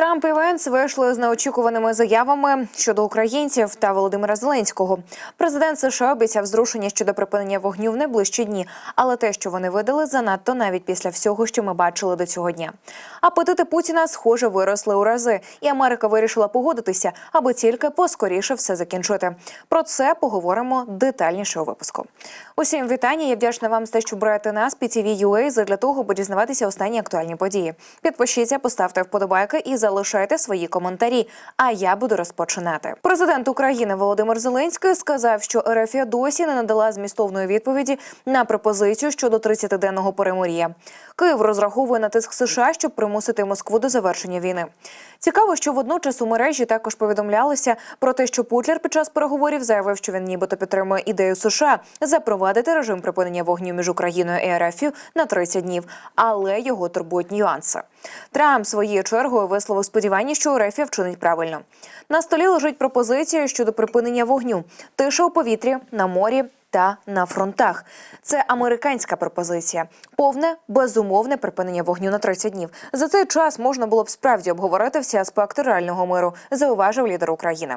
Трамп і Венс вийшли з неочікуваними заявами щодо українців та Володимира Зеленського. Президент США обіцяв зрушення щодо припинення вогню в найближчі дні, але те, що вони видали, занадто навіть після всього, що ми бачили до цього дня. Апетити Путіна, схоже, виросли у рази, і Америка вирішила погодитися, аби тільки поскоріше все закінчити. Про це поговоримо детальніше у випуску. Усім вітання. Я вдячна вам за те, що берете нас під PTV.ua задля того, аби дізнаватися останні актуальні події. Підпишіться, поставте вподобайки і залишайте свої коментарі. А я буду розпочинати. Президент України Володимир Зеленський сказав, що РФ досі не надала змістовної відповіді на пропозицію щодо 30-денного перемир'я. Київ розраховує на тиск США, щоб примусити Москву до завершення війни. Цікаво, що водночас у мережі також повідомлялося про те, що Путлер під час переговорів заявив, що він нібито підтримує ідею США запровадити режим припинення вогню між Україною і РФ на 30 днів, але його турбують нюанси. Трамп своєю чергою висловив сподівання, що Орефія вчинить правильно. На столі лежить пропозиція щодо припинення вогню, тиша у повітрі, на морі та на фронтах. Це американська пропозиція, повне безумовне припинення вогню на 30 днів. За цей час можна було б справді обговорити всі аспекти реального миру, зауважив лідер України.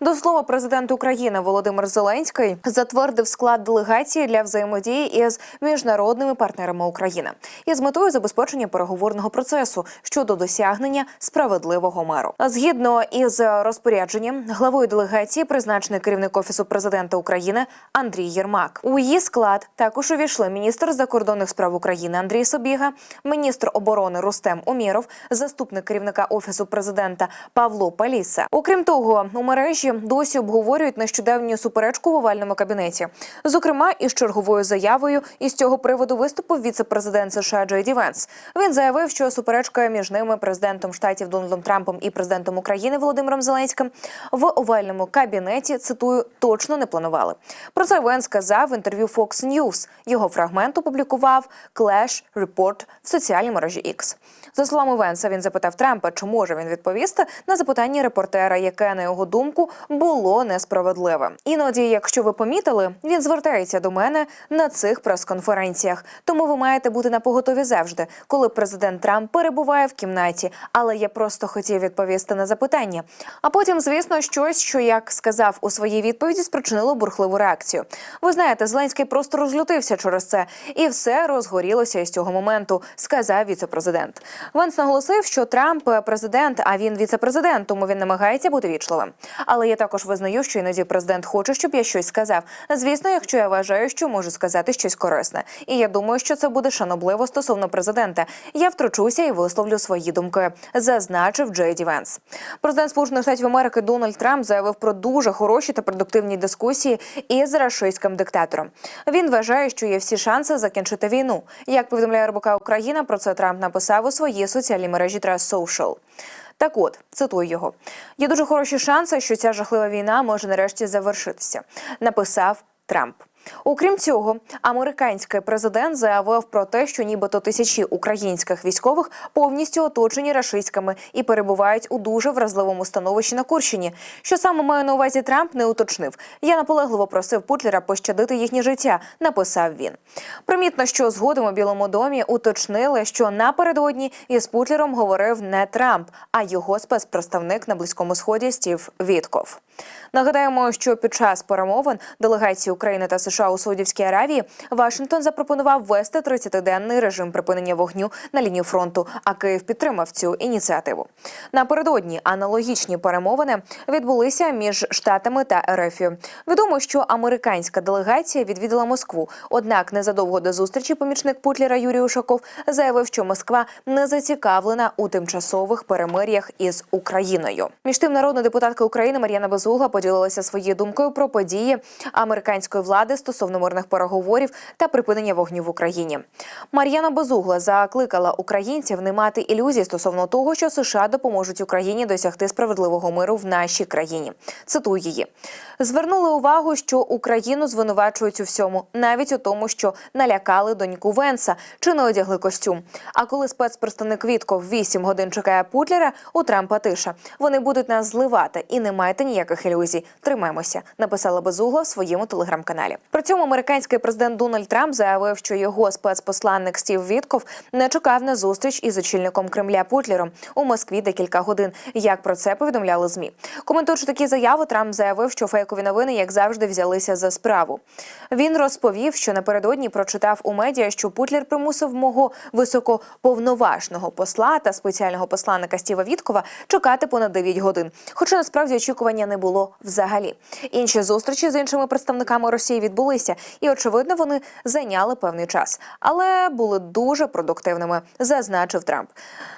До слова, президент України Володимир Зеленський затвердив склад делегації для взаємодії із міжнародними партнерами України із метою забезпечення переговорного процесу щодо досягнення справедливого миру. Згідно із розпорядженням, главою делегації призначений керівник офісу президента України Андрій Єрмак. У її склад також увійшли міністр закордонних справ України Андрій Собіга, міністр оборони Рустем Уміров, заступник керівника офісу президента Павло Паліса. Окрім того, у мережі досі обговорюють нещодавню суперечку в овальному кабінеті. Зокрема, із черговою заявою із цього приводу виступив віце-президент США Джей Ді Венс. Він заявив, що суперечка між ними, президентом штатів Дональдом Трампом і президентом України Володимиром Зеленським в овальному кабінеті цитую точно не планували. Про це Венс сказав в інтерв'ю Fox News. Його фрагмент опублікував Clash Report в соціальній мережі X. За словами Венса, він запитав Трампа, чи може він відповісти на запитання репортера, яке на його думку було несправедливе. Іноді, якщо ви помітили, він звертається до мене на цих прес-конференціях. Тому ви маєте бути на поготові завжди, коли президент Трамп перебуває в кімнаті. Але я просто хотів відповісти на запитання. А потім, звісно, щось, що як сказав у своїй відповіді, спричинило бурхливу реакцію. Ви знаєте, Зеленський просто розлютився через це, і все розгорілося із цього моменту, сказав віцепрезидент. Венс наголосив, що Трамп президент, а він віцепрезидент, тому він намагається бути вічливим. Але я також визнаю, що іноді президент хоче, щоб я щось сказав. Звісно, якщо я вважаю, що можу сказати щось корисне. І я думаю, що це буде шанобливо стосовно президента. Я втручуся і висловлю свої думки, зазначив Джей Ді Венс. Президент Сполучених Штатів Америки Дональд Трамп заявив про дуже хороші та продуктивні дискусії із рашистським диктатором. Він вважає, що є всі шанси закінчити війну. Як повідомляє РБК Україна, про це Трамп написав у своїй соціальній мережі Trust Social. Так от, цитую його: є дуже хороші шанси, що ця жахлива війна може нарешті завершитися. Написав Трамп. Окрім цього, американський президент заявив про те, що нібито тисячі українських військових повністю оточені рашистськими і перебувають у дуже вразливому становищі на Курщині. Що саме має на увазі Трамп, не уточнив. Я наполегливо просив Путлера пощадити їхнє життя. Написав він. Примітно, що згодом у Білому домі уточнили, що напередодні із Путлером говорив не Трамп, а його спецпредставник на близькому сході Стів Вітков. Нагадаємо, що під час перемовин делегації України та США у Саудівській Аравії Вашингтон запропонував ввести 30-денний режим припинення вогню на лінію фронту. А Київ підтримав цю ініціативу. Напередодні аналогічні перемовини відбулися між штатами та РФ. Відомо, що американська делегація відвідала Москву. Однак незадовго до зустрічі помічник Путлера Юрій Ушаков заявив, що Москва не зацікавлена у тимчасових перемир'ях із Україною. Між тим, народна депутатка України Мар'яна Безугла поділилася своєю думкою про події американської влади стосовно мирних переговорів та припинення вогню в Україні. Мар'яна Безугла закликала українців не мати ілюзій стосовно того, що США допоможуть Україні досягти справедливого миру в нашій країні. Цитую її. Звернули увагу, що Україну звинувачують у всьому, навіть у тому, що налякали доньку Венса чи не одягли костюм. А коли спецпредставник Вітков 8 годин чекає Путлера, у Трампа тиша. Вони будуть нас зливати і не маєте ніяких ніяких ілюзій. Тримаємося, написала Безугла в своєму телеграм-каналі. При цьому американський президент Дональд Трамп заявив, що його спецпосланник Стів Вітков не чекав на зустріч із очільником Кремля Путлером у Москві декілька годин. Як про це повідомляли змі. Коментуючи такі заяви, Трамп заявив, що фейкові новини, як завжди, взялися за справу. Він розповів, що напередодні прочитав у медіа, що Путлер примусив мого високоповноважного посла та спеціального посланника Стіва Віткова чекати понад 9 годин. Хоча насправді очікування не було взагалі. Інші зустрічі з іншими представниками Росії відбулися, і очевидно, вони зайняли певний час, але були дуже продуктивними, зазначив Трамп.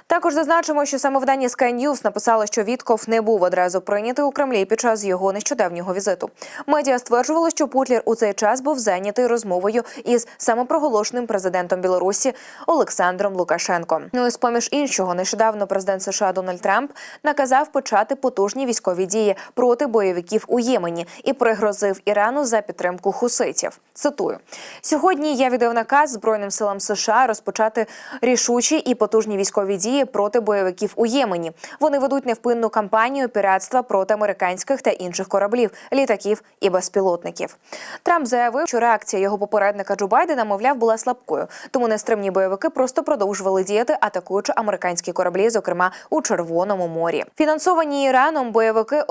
Також зазначимо, що саме видання Sky News написало, що Вітков не був одразу прийнятий у Кремлі під час його нещодавнього візиту. Медіа стверджували, що Путлер у цей час був зайнятий розмовою із самопроголошеним президентом Білорусі Олександром Лукашенко. Ну і з поміж іншого, нещодавно президент США Дональд Трамп наказав почати потужні військові дії проти бойовиків у Ємені і пригрозив Ірану за підтримку хуситів. Цитую сьогодні. Я віддав наказ Збройним силам США розпочати рішучі і потужні військові дії проти бойовиків у Ємені. Вони ведуть невпинну кампанію піратства проти американських та інших кораблів, літаків і безпілотників. Трамп заявив, що реакція його попередника Джо Байдена, мовляв, була слабкою, тому нестримні бойовики просто продовжували діяти, атакуючи американські кораблі, зокрема у Червоному морі. Фінансовані Іраном бойовики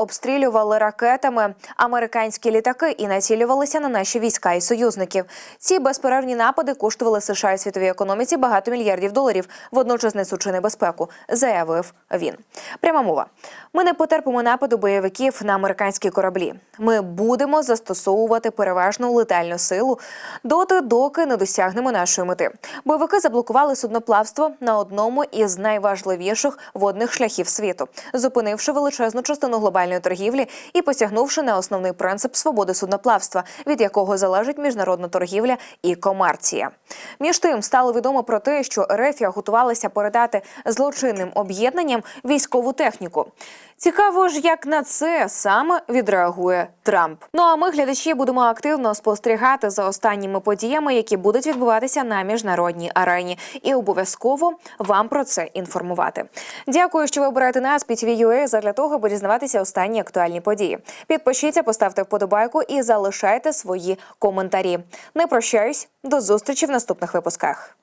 обстрілювали ракетами американські літаки і націлювалися на наші війська і союзників. Ці безперервні напади коштували США і світовій економіці багато мільярдів доларів, водночас несучи небезпеку, заявив він. Пряма мова. Ми не потерпимо нападу бойовиків на американські кораблі. Ми будемо застосовувати переважну летальну силу доти, доки не досягнемо нашої мети. Бойовики заблокували судноплавство на одному із найважливіших водних шляхів світу, зупинивши величезну частину глобальної торгівлі і посягнувши на основний принцип свободи судноплавства, від якого залежить міжнародна торгівля і комерція. Між тим стало відомо про те, що Ерефія готувалася передати злочинним об'єднанням військову техніку. Цікаво ж, як на це саме відреагує Трамп. Ну а ми, глядачі, будемо активно спостерігати за останніми подіями, які будуть відбуватися на міжнародній арені, і обов'язково вам про це інформувати. Дякую, що ви обираєте нас PTV.ua задля того, аби дізнаватися останні актуальні події. Підпишіться, поставте вподобайку і залишайте свої коментарі. Не прощаюсь до зустрічі в наступних випусках.